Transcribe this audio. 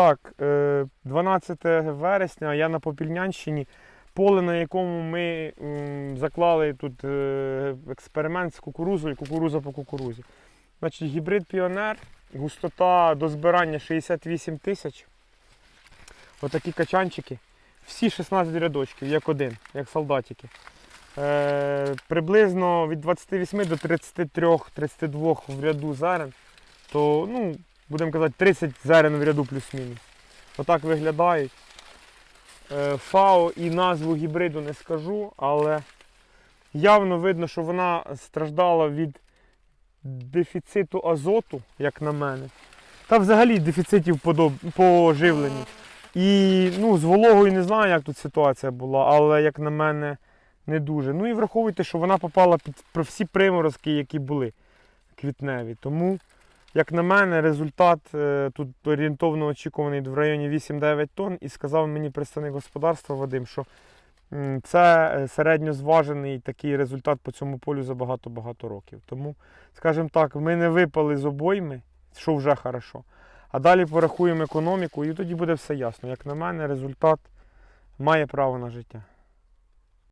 Так, е, 12 вересня я на Попільнянщині, поле, на якому ми заклали тут е, експеримент з кукурузою, кукуруза по кукурузі. Значить, гібрид Піонер, густота до збирання 68 тисяч. Отакі качанчики. Всі 16 рядочків, як один, як солдатики. Е, приблизно від 28 до 33-32 в ряду зерен. То, ну, будемо казати, 30 зерен в ряду плюс-мінус. Отак виглядають. Е, ФАО і назву гібриду не скажу, але явно видно, що вона страждала від дефіциту азоту, як на мене. Та взагалі дефіцитів по, живленню. І ну, з вологою не знаю, як тут ситуація була, але як на мене, не дуже. Ну і враховуйте, що вона попала під всі приморозки, які були квітневі. Тому, як на мене, результат е, тут орієнтовно очікуваний в районі 8-9 тонн. І сказав мені представник господарства Вадим, що це е, середньозважений такий результат по цьому полю за багато-багато років. Тому, скажімо так, ми не випали з обойми, що вже хорошо. А далі порахуємо економіку, і тоді буде все ясно. Як на мене, результат має право на життя.